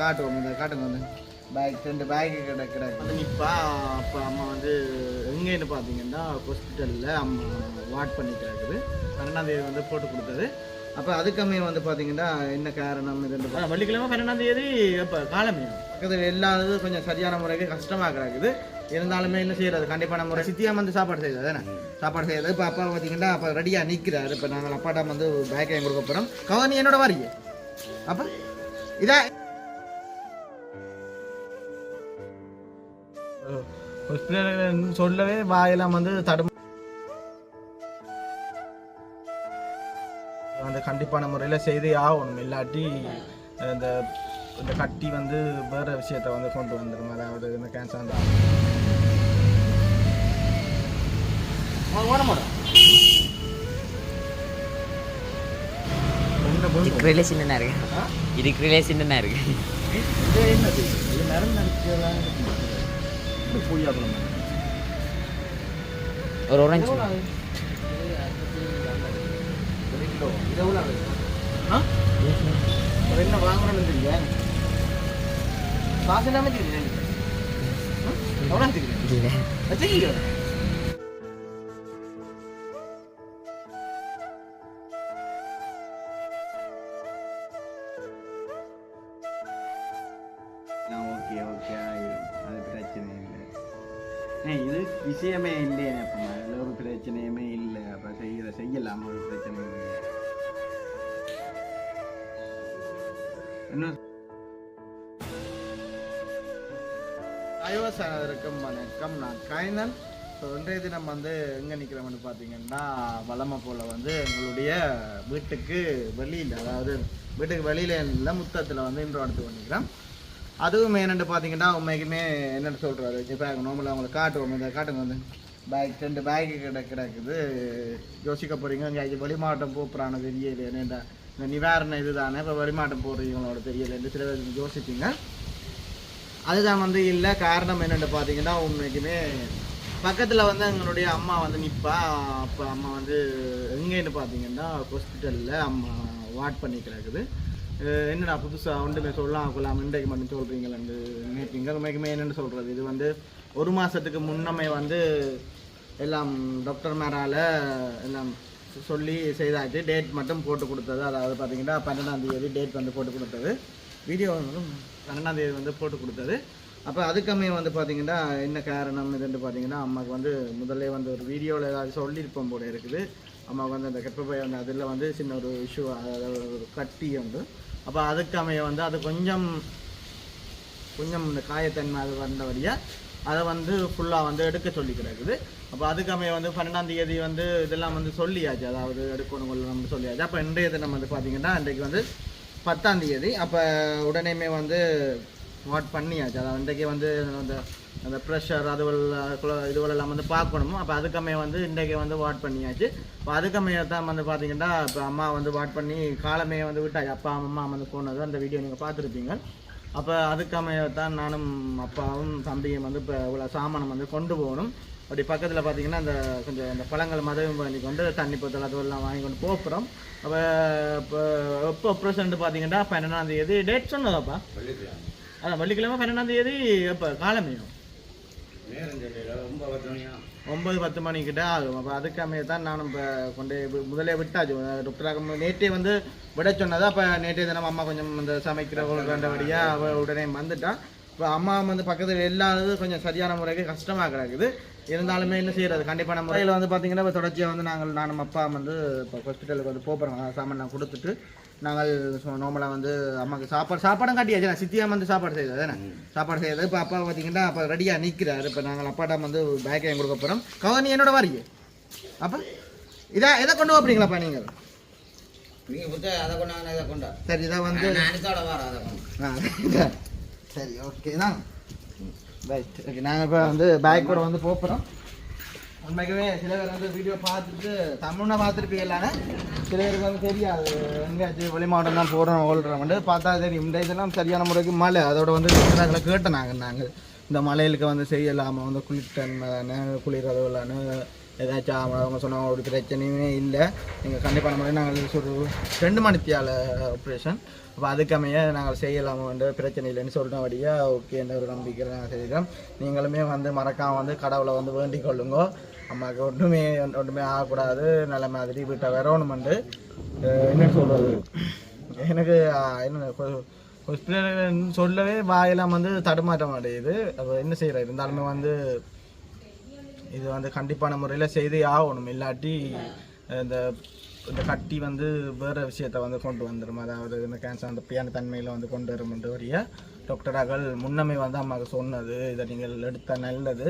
காட்டுவோம். இந்த காட்டுங்க வந்து. பேக் ரெண்டு பேக்கு கிட கிடக்கு. நிற்பா அப்போ அம்மா வந்து எங்கேன்னு பார்த்தீங்கன்னா ஹாஸ்பிட்டலில் அம்மா வாட் பண்ணி கிடக்குது பன்னெண்டாம் தேதி வந்து போட்டு கொடுத்தது. அப்போ அதுக்கமே வந்து பார்த்தீங்கன்னா என்ன காரணம் இது வெள்ளிக்கிழமை பன்னெண்டாம் தேதி அப்போ காலமே பக்கத்தில் இல்லாதது கொஞ்சம் சரியான முறைக்கு கஷ்டமாக கிடக்குது. இருந்தாலுமே என்ன செய்யறது? கண்டிப்பான முறை. சித்தியா வந்து சாப்பாடு செய்யுது தானே சாப்பாடு செய்யுது இப்போ அப்பா பார்த்தீங்கன்னா அப்போ ரெடியாக நிற்கிறாரு இப்போ நாங்கள் அப்பாட்ட வந்து பேக்கை கொடுக்க போகிறோம் கவனி என்னோட வரீங்க அப்போ இதா ஹாஸ்பிட்டல் சொல்லவே வாயெல்லாம் வந்து தடும் அந்த கண்டிப்பான முறையில் செய்தே ஆகணும். இல்லாட்டி இந்த இந்த கட்டி வந்து வேற விஷயத்தை வந்து கொண்டு வந்துடும் அதாவது இந்த கேன்சர் வந்து இருக்கிறதுலே சின்னதாக இருக்கு? இருக்கிறதுலே சின்னதாக இருக்கு? பொய்யா பழம் ஒரு orange என்ன வாங்குறோன்னு தெரியல காசு இல்லாமல் தெரியுது எவ்வளோ தெரியுது இல்லை ஓகே ஓகே ஓகே அது பிரச்சனை இல்லை. ஏன் இது விஷயமே இல்லையே அப்போ அதில் ஒரு பிரச்சனையுமே இல்லை. அப்போ செய்கிற செய்யலாம். ஒரு பிரச்சனை இல்லை. இன்னும் அயோசானதற்கும் வணக்கம். நான் கைனன். ஸோ இன்றைய தினம் வந்து எங்கே நிற்கிறோம்னு பார்த்தீங்கன்னா வளமை போல் வந்து எங்களுடைய வீட்டுக்கு வெளியில் அதாவது வீட்டுக்கு வெளியில் இல்லை முத்தத்தில் வந்து இன்று அடுத்து பண்ணிக்கிறோம் அதுவும் என்னென்னு பார்த்தீங்கன்னா உண்மைக்குமே என்னென்னு சொல்கிறாரு இப்போ நார்மலாக அவங்களை காட்டுவோம். இந்த காட்டுங்க வந்து. பேக் ரெண்டு பேக்கு கிட கிடக்குது. யோசிக்க போகிறீங்க இங்கே இது மாவட்டம் போப்புறான தெரியல என்னடா இந்த நிவாரண இதுதானே? இப்போ வழிமாட்டம் போடுறீங்களோட தெரியல சில பேர் யோசிப்பீங்க. அதுதான் வந்து இல்லை காரணம் என்னென்னு பார்த்தீங்கன்னா உண்மைக்குமே பக்கத்தில் வந்து எங்களுடைய அம்மா வந்து நிற்பா அப்போ அம்மா வந்து எங்கேன்னு பார்த்தீங்கன்னா ஹாஸ்பிட்டலில் அம்மா வாட் பண்ணி கிடக்குது. என்னடா புதுசாக ஒன்றுமே சொல்லலாம் கொள்ளாம இன்றைக்கு மட்டும் சொல்கிறீங்களேன்னு நினைப்பீங்க உண்மைக்குமே என்னென்னு சொல்கிறது இது வந்து ஒரு மாதத்துக்கு முன்னமே வந்து எல்லாம் டாக்டர் மேரால் எல்லாம் சொல்லி செய்தாச்சு. டேட் மட்டும் போட்டு கொடுத்தது. அதாவது பார்த்தீங்கன்னா பன்னெண்டாம் தேதி டேட் வந்து போட்டு கொடுத்தது. வீடியோ வந்து பன்னெண்டாம் தேதி வந்து போட்டு கொடுத்தது. அப்போ அதுக்கமே வந்து பார்த்தீங்கன்னா என்ன காரணம் இதுன்னு பார்த்தீங்கன்னா அம்மாவுக்கு வந்து முதல்ல வந்து ஒரு வீடியோவில் ஏதாவது சொல்லியிருப்போம் போல இருக்குது. அம்மாவுக்கு வந்து அந்த கர்ப்பப்பை வந்து அதில் வந்து சின்ன ஒரு இஷ்யூ அதாவது ஒரு கட்டி உண்டு அப்போ அதுக்கமைய வந்து அது கொஞ்சம் கொஞ்சம் இந்த காயத்தன்மை அது வந்தபடியாக அதை வந்து ஃபுல்லாக வந்து எடுக்க சொல்லி கிடக்குது. அப்போ அதுக்கமைய வந்து பன்னெண்டாம் தேதி வந்து இதெல்லாம் வந்து சொல்லியாச்சு. அதாவது எடுக்கணும் கொள்ளணும்னு சொல்லியாச்சு. அப்போ இன்றைய தினம் வந்து பார்த்தீங்கன்னா இன்றைக்கு வந்து பத்தாம் தேதி. அப்போ உடனேமே வந்து வாட் பண்ணியாச்சு. அதை இன்றைக்கு வந்து அந்த அந்த ப்ரெஷர் அதுவல் இதுவெல்லாம் வந்து பார்க்கணுமோ அப்போ அதுக்கமே வந்து இன்றைக்கி வந்து வாட் பண்ணியாச்சு. இப்போ அதுக்கமே தான் வந்து பார்த்தீங்கன்னா இப்போ அம்மா வந்து வாட் பண்ணி காலமே வந்து விட்டாச்சு. அப்பா அம்மா வந்து போனது அந்த வீடியோ நீங்கள் பார்த்துருப்பீங்க. அப்போ அதுக்கமைய தான் நானும் அப்பாவும் தம்பியும் வந்து இப்போ இவ்வளோ சாமானம் வந்து கொண்டு போகணும். அப்படி பக்கத்தில் பார்த்தீங்கன்னா அந்த கொஞ்சம் அந்த பழங்கள் மதவும் பண்ணி கொண்டு தண்ணி பொத்தல் அதுவெல்லாம் வாங்கி கொண்டு போகிறோம். அப்போ இப்போ எப்போ ப்ரெசன்ட் பார்த்தீங்கன்னா பன்னெண்டாம் தேதி டேட் சொன்னதாப்பா? அதான் வெள்ளிக்கிழமை பன்னெண்டாம் தேதி எப்போ? காலமையும். ஒன்பது பத்து மணிக்கிட்ட ஆகும். அப்போ அதுக்காமே தான் நானும் இப்போ கொண்டு போய் முதலே விட்டாச்சு. டாக்டராக நேற்றே வந்து விட சொன்னதா அப்போ நேற்றே தினம் அம்மா கொஞ்சம் இந்த சமைக்கிற வேண்டபடியாக அவள் உடனே வந்துட்டான். இப்போ அம்மா வந்து பக்கத்தில் இல்லாதது கொஞ்சம் சரியான முறைக்கு கஷ்டமாக கிடக்குது. இருந்தாலுமே என்ன செய்யறது? கண்டிப்பான முறையில் வந்து பார்த்தீங்கன்னா இப்போ தொடர்ச்சியாக வந்து நாங்கள் நானும் அப்பா வந்து இப்போ ஹாஸ்பிட்டலுக்கு வந்து போகிறோம் சாமான் நான் கொடுத்துட்டு நாங்கள் நார்மலாக வந்து அம்மாவுக்கு சாப்பாடு சாப்பாடும் காட்டியாச்சு. நான் சித்தியா வந்து சாப்பாடு செய்தது தானே சாப்பாடு செய்தது இப்போ அப்பா பார்த்தீங்கன்னா அப்போ ரெடியாக நிற்கிறாரு இப்போ நாங்கள் அப்பாட்ட வந்து பேக்கை கொடுக்க போகிறோம் கவனி என்னோட வரீங்க அப்போ இதா இதை கொண்டு போறீங்களாப்பா நீங்கள்? அதை கொண்டாங்க இதை கொண்டா சரி இதை வந்து. சரி ஓகே தான். ரைட் ஓகே நாங்கள் இப்போ வந்து பேக் கூட வந்து போகிறோம் உண்மைக்குமே சில பேர் வந்து வீடியோ பார்த்துட்டு தமிழ்னா பார்த்துருப்பீங்களானே சில பேருக்கு வந்து தெரியாது. எங்கேயாச்சும் வெளி மாவட்டம் தான் போடுறோம் ஓடுறோம் பார்த்தா தெரியும் இந்த இதெல்லாம் சரியான முறைக்கு மழை. அதோட வந்து நாங்களை கேட்டோம் நாங்கள் நாங்கள் இந்த மலைகளுக்கு வந்து செய்யலாமல் வந்து குளிர்த்தன்மை தானே குளிர் அதுவலான்னு ஏதாச்சும் அவங்க- அவங்க சொன்னாங்க ஒரு பிரச்சனையுமே இல்லை. நீங்கள் கண்டிப்பான முறையில் நாங்கள் ஒரு ரெண்டு மணித்தியால ஆப்ரேஷன் அப்போ அதுக்கமைய நாங்கள் செய்யலாமன்ற பிரச்சனை இல்லைன்னு சொல்கிறபடியாக ஓகே என்ற ஒரு நம்பிக்கையில் நாங்கள் செய்கிறோம் நீங்களுமே வந்து மறக்காமல் வந்து கடவுளை வந்து வேண்டிக் கொள்ளுங்க. அம்மாவுக்கு ஒன்றுமே ஒன்றுமே ஆகக்கூடாது. நல்ல மாதிரி வீட்டை வரணுமெண்டு. என்ன சொல்கிறது எனக்கு என்ன ஹாஸ்பிட்டல் சொல்லவே வாயெல்லாம் வந்து தடுமாற்ற மாட்டேங்குது அப்போ என்ன செய்கிற இருந்தாலுமே வந்து இது வந்து கண்டிப்பான முறையில் செய்தே ஆகணும். இல்லாட்டி இந்த இந்த கட்டி வந்து வேறு விஷயத்தை வந்து கொண்டு வந்துடும் அதாவது இந்த கேன்சர் அந்த பியான தன்மையில் வந்து கொண்டு வரும் வரிய அகல் முன்னமே வந்து அம்மாவுக்கு சொன்னது இதை நீங்கள் எடுத்தால் நல்லது.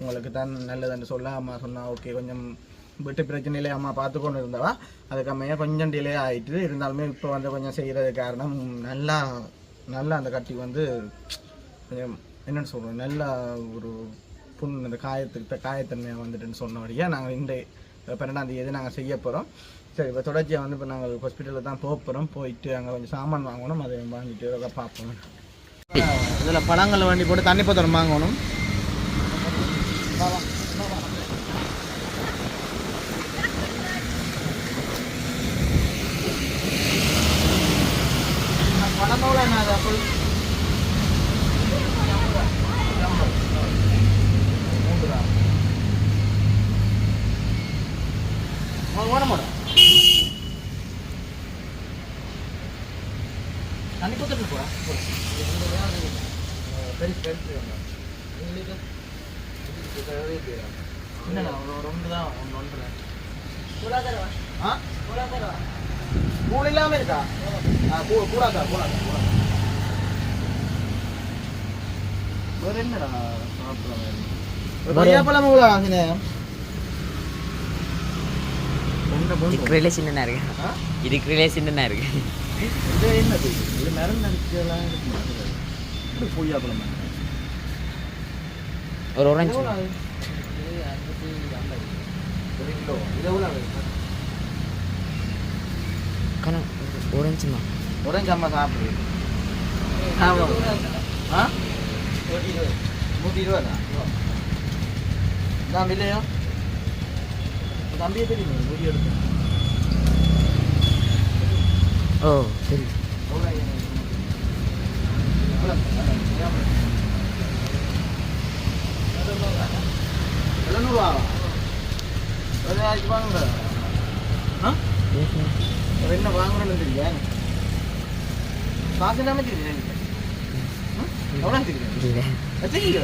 உங்களுக்கு தான் நல்லதுன்னு சொல்ல அம்மா சொன்னால் ஓகே கொஞ்சம் வீட்டு பிரச்சனையிலே அம்மா பார்த்து கொண்டு இருந்தவா அதுக்கம்மையாக கொஞ்சம் டிலே ஆயிட்டு இருந்தாலுமே இப்போ வந்து கொஞ்சம் செய்கிறது காரணம் நல்லா நல்லா அந்த கட்டி வந்து கொஞ்சம் என்னென்னு சொல்கிறோம் நல்லா ஒரு புண் அந்த காயத்துக்கு காயத்தன்மையை வந்துட்டுன்னு சொன்னபடியா நாங்கள் இந்த பன்னெண்டாம் தேதி நாங்கள் செய்ய போகிறோம் சரி இப்போ தொடர்ச்சியாக வந்து இப்போ நாங்கள் ஹாஸ்பிட்டலில் தான் போக போகிறோம் போயிட்டு அங்கே கொஞ்சம் சாமான் வாங்கணும் அதை வாங்கிட்டு அதை பார்ப்போம் இதில் பழங்கள் வண்டி போட்டு தண்ணி பத்திரம் வாங்கணும். பணம் எவ்வளோ என்ன அது அப்போ ஓடமாடா தண்ணி கொடுத்துட்டு போடா பெரிய பெரிய என்னடா ஒரு ஒன்று தான் ஒன்று ஒன்று ஆ? கூழ் இல்லாமல் இருக்கா? ஆ கூ கூடாதா கூடாதா கூடாதா வேற என்னடா சாப்பிடலாம் கொய்யாப்பழம் எவ்வளோ ஆகுனே இருக்கிறதுலே சின்னதாக இருக்கு. இருக்கிறதுலே சின்னதாக இருக்கு. இது என்னது? இது மருந்து அடிச்சதெல்லாம் இருக்குமா இது கொய்யாப்பழம் ஒரு orange எவ்வளோ ஆகுது? ஒரு கிலோ இது எவ்வளோ ஆகுது? கணம் ஓரஞ்சுமா உடஞ்சி அம்மா சாப்பிடு ஆ நூற்றி இருபதா நான் இல்லையோ தம்பியை தெரியுமா வீடியோ எடுத்து ஓ சரி எழுநூறுவா ஒரு ஆயிரத்தி வாங்குங்க ஆ ஒரு என்ன வாங்குறேன்னு தெரியா காசு இல்லாமல் தெரியுது எவ்வளோ இல்லை வச்சுக்கீங்க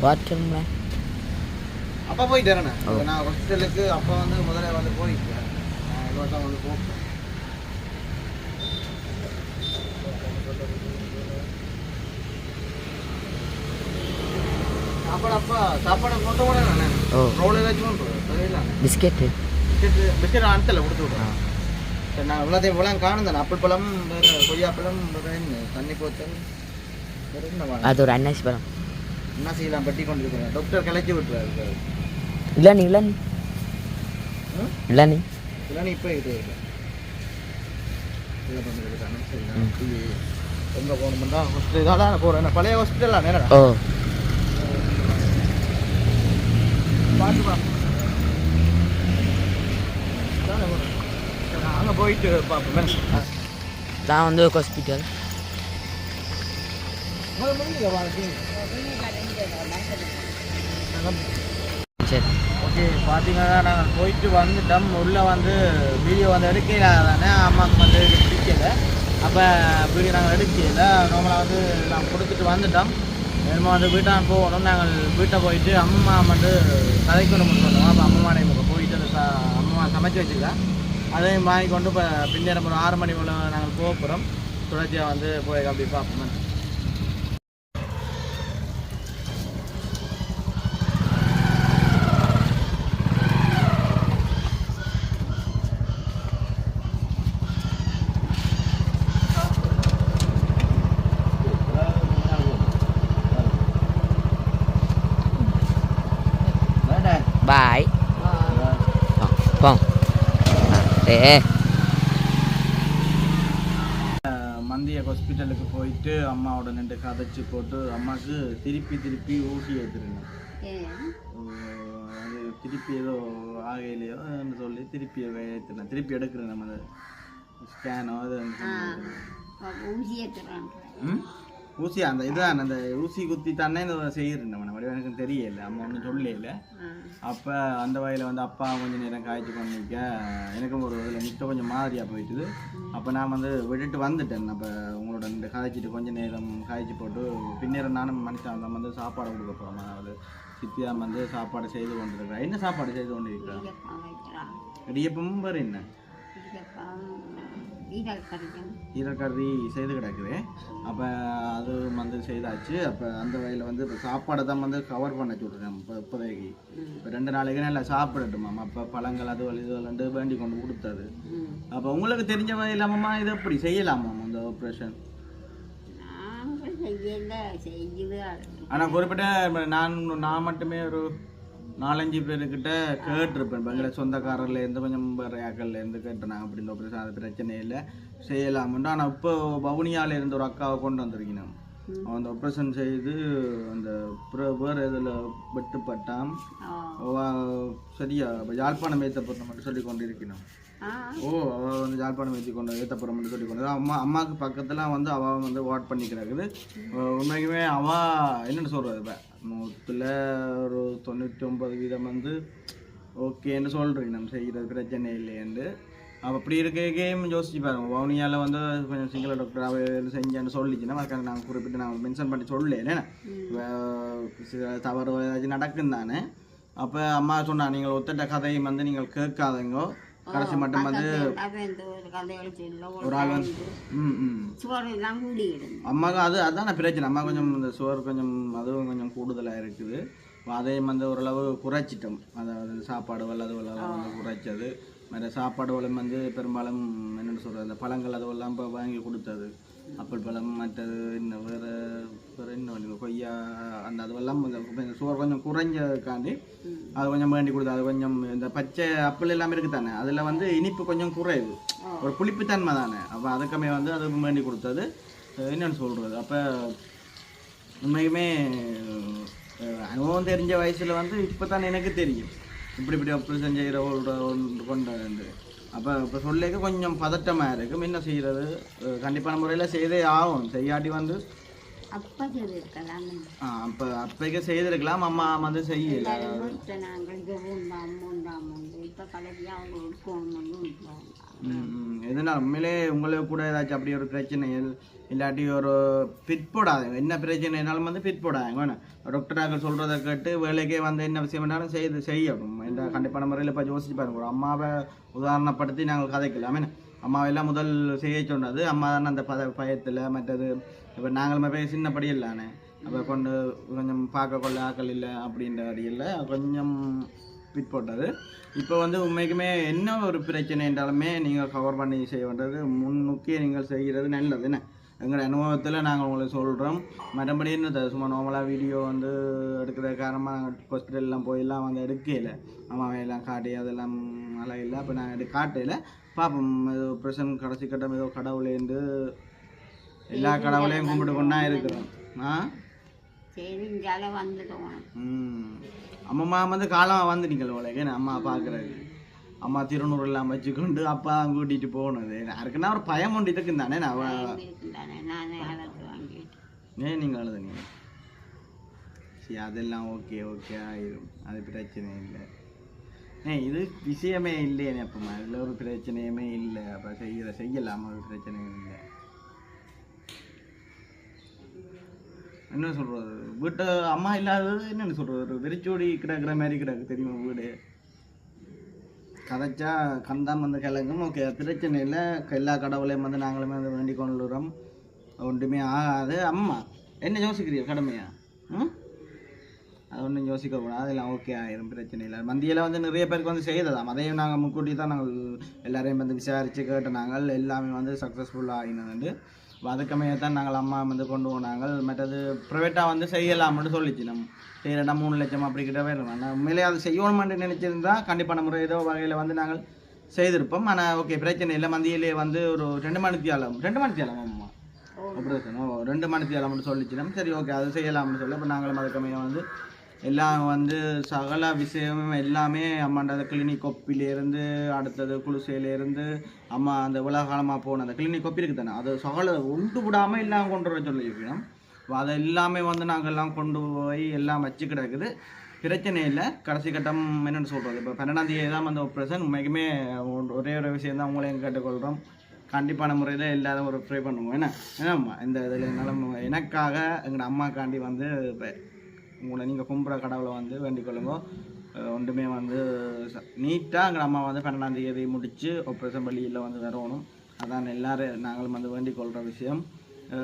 வாட்டர்மா அப்பா போயிட்டு வரேண்ணே ஓ. நான் ஹாஸ்பிட்டலுக்கு அப்பா வந்து முதல்ல வந்து போயிட்டு நான் இவ்வளோ தான் வந்து போப்பேன் சாப்பாடு அப்பா சாப்பாடு கொண்டு போனேன் ஓ ரோல் ஏதாச்சும் கொண்டு தெரியல பிஸ்கெட்டு? பிஸ்கெட் அனுத்தல கொடுத்து நான் இவ்வளோத்தையும் இவ்வளோ காணும். தானே ஆப்பிள் பழம் வேறு கொய்யாப்பழம் வேறு தண்ணி போத்தல் வேறு என்ன அது ஒரு அன்னாசி பழம். என்ன செய்யலாம் பட்டி கொண்டு இருக்கிறேன் டாக்டர் கிளச்சி விட்டுறாரு இளநீ இளநீ? இளநீ இதெல்லாம் இப்போ இது இல்லை போய் எங்கே போகணுமெண்டா ஹாஸ்பிட்டல் இதாக தான் போகிறேன் பழைய ஹாஸ்பிட்டலா நேரடா ஓ. பார்த்து பா போயிட்டு பார்ப்போமே நான் வந்து ஹாஸ்பிட்டல் சரி. ஓகே பார்த்தீங்கன்னா நாங்கள் போயிட்டு வந்துட்டோம். உள்ளே வந்து வீடியோ வந்து எடுக்கல தானே அம்மாவுக்கு வந்து பிடிக்கலை. அப்போ வீடியோ நாங்கள் எடுக்கல. நார்மலாக வந்து நான் கொடுத்துட்டு வந்துட்டோம். என்னமோ வந்து வீட்டான் போகணும் நாங்கள் வீட்டை போயிட்டு அம்மா வந்து கதைக்கணும்னு சொன்னோம் அப்போ அம்மா போயிட்டு அந்த ச- அம்மா சமைச்சு வச்சுருக்கேன் அதையும் வாங்கி கொண்டு இப்போ பின்னேரம் ஒரு ஆறு மணி போல் நாங்கள் போக போகிறோம் தொடர்ச்சியாக வந்து போய் அப்படி பார்ப்போம் பாய் போம் மந்திய ஹாஸ்பிட்டலுக்கு போயிட்டு அம்மாவோட நின்று கதைச்சு போட்டு அம்மாவுக்கு திருப்பி திருப்பி ஊசி அது திருப்பி ஏதோ ஆகையிலையோ சொல்லி திருப்பி ஏற்றுனேன் திருப்பி எடுக்கிறேன் நம்ம ஸ்கேனோ அது ஊசி ஏற்றுறாங்க? ஊசி அந்த இதான் அந்த ஊசி குத்தி தானே இந்த செய்யறேன் நம்ம எனக்கு தெரியல. அம்மா ஒன்றும் சொல்லல. அப்போ அந்த வகையில் வந்து அப்பா கொஞ்சம் நேரம் காய்ச்சி நிற்க எனக்கும் ஒரு இதில் நிற்க கொஞ்சம் மாதிரியாக போயிட்டுது. அப்போ நான் வந்து விட்டுட்டு வந்துட்டேன். அப்போ உங்களோட இந்த காய்ச்சிட்டு கொஞ்சம் நேரம் காய்ச்சி போட்டு பின்னேரம் நானும் மனுஷன். நம்ம வந்து சாப்பாடு கொடுக்க போகிறோம் அதாவது சித்தியா வந்து சாப்பாடு செய்து கொண்டிருக்கிறேன் என்ன சாப்பாடு செய்து கொண்டிருக்கிறேன் இடியப்பமும் வேறு என்ன? ஈரக்கறி செய்து கிடக்குது. அப்போ அது வந்து செய்தாச்சு. அப்போ அந்த வகையில் வந்து இப்போ சாப்பாடை தான் வந்து கவர் பண்ண சொல்கிறேன் இப்போ இப்போதைக்கு. இப்போ ரெண்டு நாளைக்கு நல்லா சாப்பிடட்டுமா? அப்போ பழங்கள் அது இது வந்து வேண்டி கொண்டு கொடுத்தது. அப்போ உங்களுக்கு தெரிஞ்ச வகையில் அம்மா இது எப்படி செய்யலாமா அந்த ஆப்ரேஷன் ஆனால் குறிப்பிட்ட நான் நான் மட்டுமே ஒரு நாலஞ்சு பேர்கிட்ட கேட்டிருப்பேன். இப்போ எங்களை சொந்தக்காரர்ல இருந்து கொஞ்சம் இருந்து கேட்டேன். அப்படி இந்த ஆப்ரேஷன் அது பிரச்சனை இல்லை. செய்யலாமுண்டு ஆனால் இப்போ வவுனியால இருந்து ஒரு அக்காவை கொண்டு வந்திருக்கணும். அவன் அந்த ஆப்ரேஷன் செய்து அந்த வேறு இதில் வெட்டுப்பட்டான். சரியா யாழ்ப்பாணம் ஏற்றப்பட்ட மட்டும் சொல்லி கொண்டு இருக்கணும் ஓ அவள் வந்து யாழ்ப்பாணம் ஏற்றி கொண்டு ஏற்றப்புறம் மட்டும் சொல்லி கொண்டு. அம்மா அம்மாவுக்கு பக்கத்தில் வந்து அவள் வந்து வாட் பண்ணிக்கிறாக்குது. உண்மைக்குமே அவள் என்னென்னு சொல்கிறது இப்போ? நூற்றில் ஒரு தொண்ணூற்றி ஒன்பது வீதம் வந்து ஓகேன்னு சொல்கிறீங்க நம்ம செய்கிறது பிரச்சனை இல்லையேன்னு அவள் அப்படி இருக்க கேம் யோசிச்சு பாருங்க. வவுனியாவில் வந்து கொஞ்சம் சிங்கள டாக்டர் அவள் செஞ்சேன்னு சொல்லிச்சுன்னா அதுக்காக நாங்கள் குறிப்பிட்டு நாங்கள் மென்ஷன் பண்ணி சொல்லல சில தவறு ஏதாச்சும் நடக்கும் தானே அப்போ அம்மா சொன்னா நீங்கள் ஒத்தட்ட கதையும் வந்து நீங்கள் கேட்காதீங்க. கடைசி மட்டும் வந்து ஒரு ஆள் வந்து ம் ம். அம்மாவுக்கு அது அதான் பிரச்சனை. அம்மா கொஞ்சம் இந்த சுவர் கொஞ்சம் அதுவும் கொஞ்சம் கூடுதலாக இருக்குது. அதையும் வந்து ஓரளவு குறைச்சிட்டோம். அதாவது சாப்பாடு வல்ல அது வல்ல வந்து குறைச்சது. மற்ற சாப்பாடு வந்து பெரும்பாலும் என்னென்னு சொல்கிறது அந்த பழங்கள் அதுவெல்லாம் இப்போ வாங்கி கொடுத்தது. ஆப்பிள் பழம் மற்றது இன்னும் வேறு வேறு இன்னும் கொய்யா அந்த அதுவெல்லாம் கொஞ்சம் கொஞ்சம் சுவர் கொஞ்சம் குறைஞ்சதுக்காண்டி அது கொஞ்சம் வேண்டி கொடுத்து அது கொஞ்சம் இந்த பச்சை ஆப்பிள் எல்லாமே இருக்குது தானே அதில் வந்து இனிப்பு கொஞ்சம் குறையுது ஒரு புளிப்புத்தன்மை தானே அப்போ அதுக்குமே வந்து அது வேண்டி கொடுத்தது என்னன்னு சொல்கிறது அப்போ உண்மைக்குமே அஹ், அனுபவம் தெரிஞ்ச வயசில் வந்து இப்போ தான் எனக்கு தெரியும் இப்படி இப்படி செய்கிற ஒன்று கொண்டு அப்போ இப்போ சொல்லிக்க கொஞ்சம் பதட்டமாக இருக்குது என்ன செய்கிறது கண்டிப்பான முறையில் செய்தே ஆகும் செய்யாட்டி வந்து அப்பா சொல்லியிருக்கலாம் அப்போ அப்போக்கே செய்திருக்கலாம். அம்மா வந்து செய்யல. இப்போ நாங்கள் இப்போ அவங்க எதுனா உண்மையிலே உங்களுக்கு கூட ஏதாச்சும் அப்படி ஒரு பிரச்சனைகள் இல்லாட்டி ஒரு பிற்போடாது என்ன என்ன பிரச்சனைனாலும் வந்து பிட் போடாதுங்க. வேணும். டாக்டராக சொல்கிறத கேட்டு வேலைக்கே வந்து என்ன விஷயம் வேணாலும் செய்து செய்யணும். இந்த கண்டிப்பான முறையில் இப்போ யோசிச்சு பாருங்க. ஒரு அம்மாவை உதாரணப்படுத்தி நாங்கள் கதைக்கலாம். என்ன? அம்மாவெல்லாம் முதல் செய்ய சொன்னது அம்மா தானே அந்த பத பயத்தில் மற்றது. இப்போ நாங்களுமே போய் சின்னப்படி இல்லானே அப்போ கொண்டு கொஞ்சம் பார்க்க கொள்ள ஆக்கள் இல்லை அப்படின்ற அடியில் கொஞ்சம் பிட் போட்டது. இப்போ வந்து உண்மைக்குமே என்ன ஒரு பிரச்சனை என்றாலுமே நீங்கள் கவர் பண்ணி செய்ய வேண்டியது முன்னுக்கிய நீங்கள் செய்கிறது நல்லது. என்ன? எங்கள் அனுபவத்தில் நாங்கள் உங்களுக்கு சொல்கிறோம் மற்றபடி என்ன சும்மா நார்மலாக வீடியோ வந்து எடுக்கிற காரணமாக நாங்கள் ஹாஸ்பிட்டல்லாம் போயெல்லாம் வந்து எடுக்கல. அம்மாவை எல்லாம் காட்டி அதெல்லாம் நல்லா இல்லை. அப்போ நாங்கள் எடு காட்டையில் பார்ப்போம் ஏதோ பிரசன் கடைசி கட்டம் ஏதோ கடவுளேந்து எல்லா கடவுளையும் கும்பிட்டு கொண்டா இருக்கிறோம். ஆ? ம். அம்மா வந்து காலமாக வந்து நீங்கள் உலக அம்மா பார்க்குறது? அம்மா திருநூறு எல்லாம் வச்சுக்கொண்டு அப்பா தான் கூட்டிகிட்டு போனது. யாருக்குன்னா ஒரு பயம் உண்டு இதுக்கு தானே நான் ஏன் நீங்கள் அழுதுங்க? சரி அதெல்லாம் ஓகே ஓகே ஆயிரும். அது பிரச்சனை இல்லை. ஏ இது விஷயமே இல்லையே அப்பமா இதில் ஒரு பிரச்சனையுமே இல்லை. அப்போ செய்கிற செய்யலாம்? ஒரு பிரச்சனையும் இல்லை. என்ன சொல்கிறது வீட்டு அம்மா இல்லாதது என்னென்னு சொல்கிறது ஒரு வெறிச்சோடி கிடக்கிற மாதிரி கிடக்கு தெரியுமா வீடு? கதைச்சா கந்தாம் வந்து கிழங்கும் ஓகே பிரச்சனை இல்லை எல்லா கடவுளையும் வந்து நாங்களுமே வந்து வேண்டிக் கொண்டுறோம் ஒன்றுமே ஆகாது. அம்மா என்ன யோசிக்கிறீங்க? கடமையா? ம்? அது ஒன்றும் யோசிக்கக்கூடாது. அதெல்லாம் ஓகே ஆயிரும். பிரச்சனை இல்லை. மந்தியில் வந்து நிறைய பேருக்கு வந்து செய்ததாம். அதையும் நாங்கள் முன்கூட்டி தான் நாங்கள் எல்லாரையும் வந்து விசாரித்து கேட்டு நாங்கள் எல்லாமே வந்து சக்ஸஸ்ஃபுல்லாக ஆகினது அதுக்கமைய தான் நாங்கள் அம்மா வந்து கொண்டு போனாங்க. மற்றது ப்ரைவேட்டாக வந்து செய்யலாம்னு சொல்லிச்சு. நம்ம செய்யறா மூணு லட்சம் அப்படி கிட்ட வேணும் ஆனால் உண்மையிலே அது செய்யணுமென்று நினச்சிருந்தா கண்டிப்பான முறை ஏதோ வகையில் வந்து நாங்கள் செய்திருப்போம். ஆனால் ஓகே பிரச்சனை இல்லை. மந்தியிலே வந்து ஒரு ரெண்டு மணித்தியாலம் ரெண்டு மணித்தியாலம் அம்மா ஓ. ஆப்ரேஷன் ரெண்டு மணி தேலாம்னு சொல்லிச்சினோம் சரி ஓகே அது செய்யலாம்னு சொல்லி இப்போ நாங்களும் அதுக்கமையாக வந்து எல்லாம் வந்து சகல விஷயமும் எல்லாமே அம்மாண்ட அந்த கிளினிக் கொப்பிலேருந்து அடுத்தது குளிசையிலேருந்து அம்மா அந்த உலகாலமாக போன அந்த கிளினிக் கொப்பி இருக்குது தானே. அது சகல உண்டு விடாமல் எல்லாம் கொண்டு வர சொல்லியிருக்கணும். அப்ப அதை எல்லாமே வந்து நாங்கள் எல்லாம் கொண்டு போய் எல்லாம் வச்சு கிடக்குது. பிரச்சனை இல்லை. கடைசி கட்டம் என்னென்னு சொல்கிறது இப்போ பன்னெண்டாம் தேதி தான் அந்த ஆப்ரேஷன் உண்மைக்குமே ஒரே ஒரு விஷயம் தான் உங்களையும் கேட்டுக்கொள்கிறோம் கண்டிப்பான முறையில் எல்லாரும் ஒரு ப்ரே பண்ணுவோம். என்ன? ஏன்னா இந்த இதில் என்னாலும் எனக்காக எங்களோட அம்மாக்காண்டி வந்து இப்போ உங்களை நீங்கள் கும்புற கடவுளை வந்து வேண்டிக் கொள்ளுங்க ஒன்றுமே வந்து நீட்டாக அம்மா வந்து பன்னெண்டாம் தேதி முடித்து ஆப்ரேஷன் வழியில் வந்து வரணும் அதான் எல்லாரும் நாங்களும் வந்து வேண்டிக் கொள்கிற விஷயம்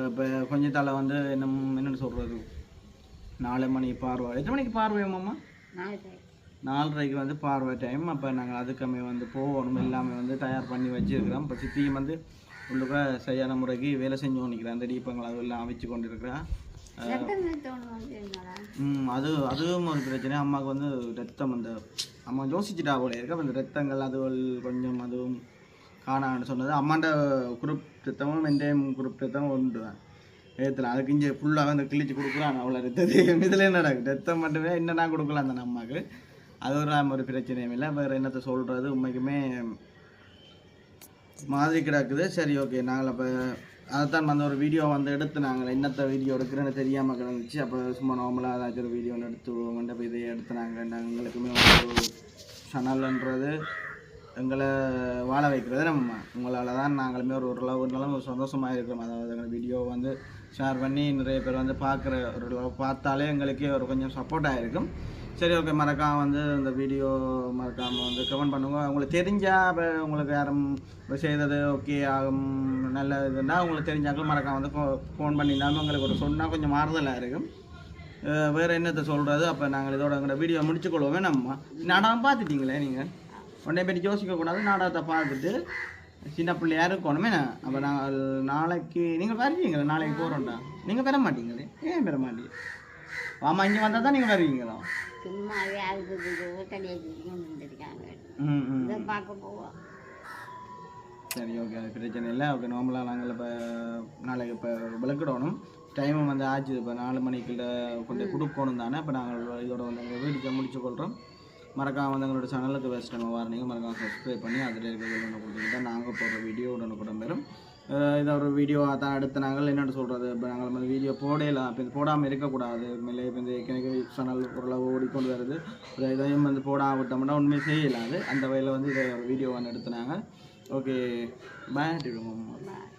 இப்போ கொஞ்சத்தால் வந்து என்ன என்னென்னு சொல்கிறது நாலு மணி பார்வை. எத்தனை மணிக்கு பார்வை அம்மா நாளைக்கு நாலரைக்கு வந்து பார்வை டைம் அப்போ நாங்கள் அதுக்கமே வந்து போகணும். எல்லாமே வந்து தயார் பண்ணி வச்சுருக்கிறோம். இப்போ சித்தியும் வந்து உள்ளுக்க சரியான முறைக்கு வேலை செஞ்சு கொண்டிருக்கிறேன். அந்த தீபங்கள் அதெல்லாம் அவிச்சு கொண்டிருக்கிறேன் அது அதுவும் ஒரு பிரச்சனை. அம்மாவுக்கு வந்து ரத்தம் அந்த அம்மா யோசிச்சுட்டா போல. இருக்க அந்த ரத்தங்கள் அதுகள் கொஞ்சம் அதுவும் காணான்னு சொன்னது. அம்மாண்ட குரூப் ரத்தமும் என்டையும் குரூப் ரத்தமும் உண்டு ஏத்துல அதுக்கு இங்கே ஃபுல்லாக வந்து கிழிச்சு கொடுக்குறான் அவ்வளோ ரத்தத்தையும் இதில் என்னடா ரத்தம் மட்டுமே என்னன்னா கொடுக்கலாம் அந்த அம்மாவுக்கு அது ஒரு ஒரு பிரச்சனையும் இல்லை. வேறு என்னத்தை சொல்கிறது உண்மைக்குமே மாதிரி கிடக்குது. சரி ஓகே நாங்கள் அப்போ அதைத்தான் வந்து ஒரு வீடியோ வந்து எடுத்து நாங்கள் என்னத்த வீடியோ எடுக்கிறேன்னு தெரியாமல் கிடந்துச்சு. அப்போ சும்மா நார்மலாக ஏதாச்சும் ஒரு வீடியோ ஒன்று எடுத்து விடுவோம் இப்போ இதை எடுத்து நாங்கள் எங்களுக்குமே வந்து ஒரு சனல்ன்றது எங்களை வாழ வைக்கிறது நம்ம. உங்களால் தான் நாங்களுமே ஒரு ஓரளவு இருந்தாலும் சந்தோஷமாக இருக்கிறோம். அதாவது எங்கள் வீடியோ வந்து ஷேர் பண்ணி நிறைய பேர் வந்து பார்க்குற ஒரு அளவு பார்த்தாலே எங்களுக்கே ஒரு கொஞ்சம் சப்போர்ட்டாக இருக்கும் சரி ஓகே மறக்காம வந்து இந்த வீடியோ மறக்காமல் வந்து கமெண்ட் பண்ணுங்கள் உங்களுக்கு தெரிஞ்சால் இப்போ உங்களுக்கு யாரும் செய்தது ஓகே ஆகும் நல்ல இதுன்னா உங்களுக்கு தெரிஞ்சாக்கள் மறக்காம வந்து ஃபோன் பண்ணினாலும் உங்களுக்கு ஒரு சொன்னால் கொஞ்சம் மாறுதலாக இருக்கும். வேறு என்னத்தை சொல்கிறது அப்போ நாங்கள் இதோட எங்களோட வீடியோ முடிச்சுக்கொள்வோமே நம்ம. நாடகம் பார்த்துட்டீங்களே நீங்கள் உடனே பற்றி யோசிக்கக்கூடாது நாடகத்தை பார்த்துட்டு சின்ன பிள்ளையாக இருக்கணுமே. அப்போ நாங்கள் நாளைக்கு நீங்கள் வருவீங்களா? நாளைக்கு போகிறோம்டா நீங்கள் பெற மாட்டீங்களே? ஏன் பெற மாட்டீங்க? ஆமாம் இங்கே வந்தால் தான் நீங்கள் வருவீங்களா? சும்மாவே அதுக்கு இதை பார்க்க போவோம். சரி ஓகே அது பிரச்சனை இல்லை. ஓகே நார்மலாக நாங்கள் இப்போ நாளைக்கு இப்போ விளக்கிடணும். டைமும் வந்து ஆச்சு. இப்போ நாலு மணிக்குள்ள கொண்டு கொடுக்கணும் தானே. இப்போ நாங்கள் இதோட வந்து எங்கள் வீட்டுக்கு முடிச்சு கொள்கிறோம் மறக்காம வந்து எங்களோட சேனலுக்கு வேஸ்ட் நம்ம வாரணிங்க மறக்காம சப்ஸ்கிரைப் பண்ணி அதில் இருக்கிறது ஒன்று கொடுத்துக்கிட்டா நாங்கள் போடுற வீடியோ உடனே கூட பெறும் அஹ் இதை ஒரு வீடியோ தான் எடுத்து நாங்கள் என்னென்னு சொல்கிறது இப்போ நாங்கள் வந்து வீடியோ போடலாம் இப்போ இது போடாமல் இருக்கக்கூடாது. மேலே இப்போ இந்த ஏற்கனவே சேனல் ஓரளவு ஓடிக்கொண்டு வருது. இதையும் வந்து போடாம விட்டோம்னா உண்மை செய்யலாது. அந்த வகையில் வந்து இதை ஒரு வீடியோ ஒன்று எடுத்துனாங்க ஓகே பாய் Bye.